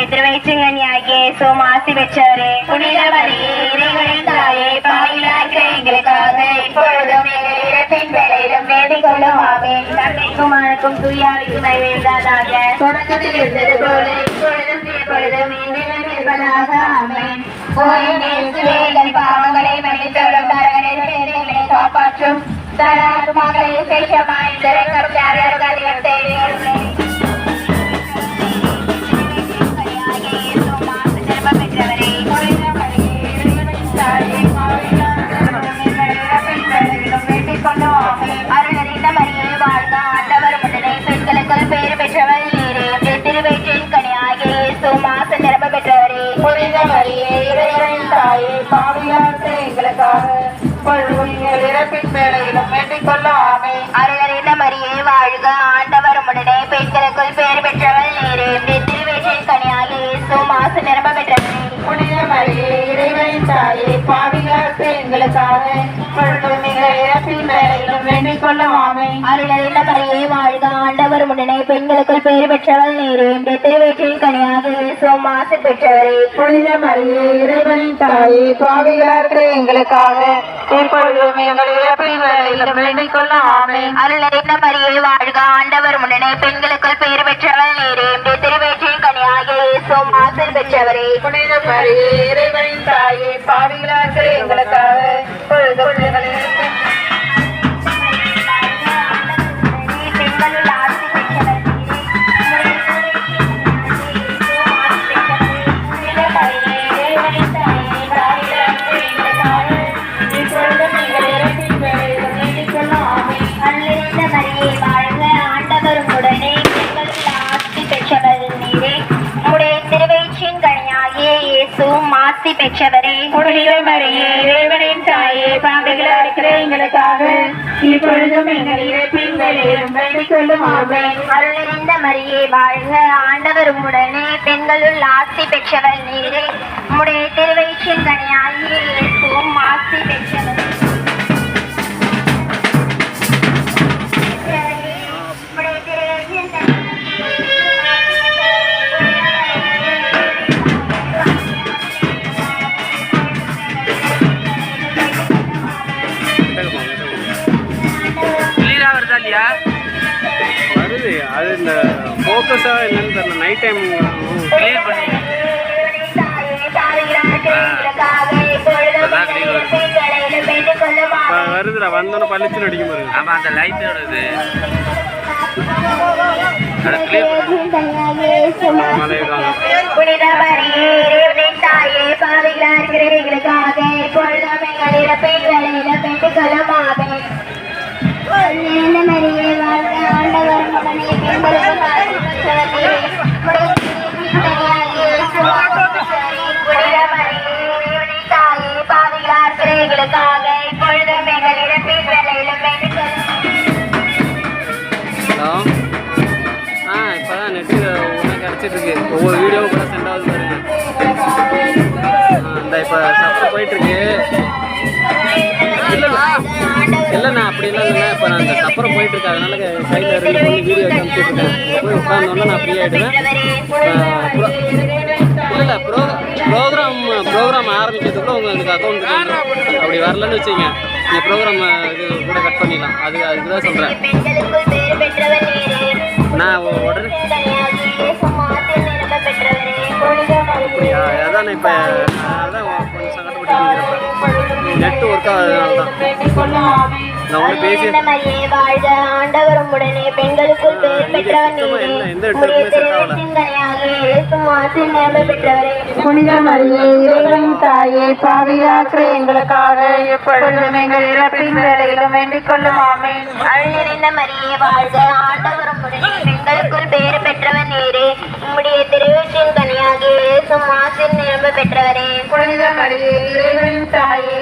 இயேசுவும் ஆசி பெற்றவரே புனித மரியே இறைவனின் தாயே பாவிலாக்க எங்களுக்காக இப்பொழுதும் இறப்பின் வேலையிலும் வேண்டிக் கொள்ளும் ஆமென். தந்தைக்கும் மனுக்கும் தூயாவிக்கும் நிறைவேறாதாக தொடக்கத்தில் இருந்தது போல இப்பொழுதும் எப்பொழுதும் என்றும் இருப்பதாக ஆமென். ஓயின் இயேசுவே எங்கள் பாவங்களை மன்னித்தருளும் தரகரின் பேர்களை அருளறிந்த மரியே வாழ்க. ஆண்டவர் உடனே பெண்களுக்குள் பேர் பெற்றவள். நீரே திருவேற்றின் கனியாக இயேசு மாசு நிரம்ப பெற்றவரே புனித மரியே இறைவனின் தாயே பாவிகளுக்கு எங்களுக்காக இறப்பின் வேலையிலும் வேண்டிக் ஆமென் அருளறிந்த மரியே வாழ்க ஆண்டவர் உடனே பெண்களுக்குள் பேர் பெற்றவள் நீரே திருவேற்றின் கனியாக இயேசு மாசு பெற்றவரே. புனித மரியே இறைவனின் தாயே பாவிகளுக்கு எங்களுக்காக இப்பொழுதும் எங்கள் இறப்பின் வேலையிலும் வேண்டிக் அருளறிந்த மரியே வாழ்க. ஆண்டவர் உடனே பெண்களுக்குள் பேர் பெற்றவள் நீரே திருவேற்றின் கனியாக இயேசு மாசு பெற்றவரே. புனித மரியே இறைவனின் தாயே பாவிகளுக்கு எங்களுக்காக ஆசி பெற்றவரே புனித மரியே இறைவனின் தாயே பாவிகளாக இருக்கிற எங்களுக்காக. இப்பொழுதும் எங்கள் இறப்பின் வேலையிலும் வேண்டிக் கொள்ளும் அருளிருந்த மரியே வாழ்க. ஆண்டவர் உடனே பெண்களுள் ஆசி பெற்றவர் நீரே. உடைய திருவயிற்றின் கனியா கிளியரா வருதா. அது இந்த ஃபோக்கஸாக என்னன்னு தெரியல. நைட் டைம் கிளியர் பண்ணி வருதுடா. வந்தோன்னே பளிச்சுன்னு அடிக்கும் பாருங்க. ஆமா அந்த லைட்டோட இது. மலையிடுவாங்க ஒன்று ஒவ்வொரு வீடியோவும் கூட சென்ட் ஆகுது பாருங்க. இந்த இப்போ சப்பர் போயிட்டுருக்கு இல்லைண்ணா. இல்லைண்ணா அப்படிலாம் இல்லை இப்போ நான் இந்த சப்பரம் போயிட்டுருக்கு அதனால கையில் ரெண்டு பொண்ணு வீடியோ அனுப்பிச்சிட்ருக்கேன். போய் உட்காந்தோன்னா நான் ஃப்ரீ ஆகிடுவேன் இல்லை இல்லை ப்ரோ ப்ரோக்ராம் ப்ரோக்ராம் ஆரம்பிக்கிறதுக்குள்ள உங்களுக்கு அக்கௌண்ட் அப்படி வரலன்னு வச்சுங்க நீங்கள் ப்ரோக்ராம் இது கூட கட் பண்ணிடலாம். அது அதுக்கு தான் சொல்கிறேன் அதான் இப்போ அதான் கொஞ்சம் சங்கடப்பட்டு நெட்டு ஒர்க் ஆகுதுனால தான் நான் ஒன்று பேசி ஆண்டவரும் உடனே பெண்களுக்குள் பேர் பெற்றவர். எங்களுக்காக எப்பொழுதும் எங்கள் இறப்பின் வேலையிலும் வேண்டிக் கொள்ளும். ஆமென். அருள் நிறைந்த மரியே வாழ்க. ஆண்டவரும் கனியாகிய பெற்றவரே. புனித மரியே இறைவனின் தாயே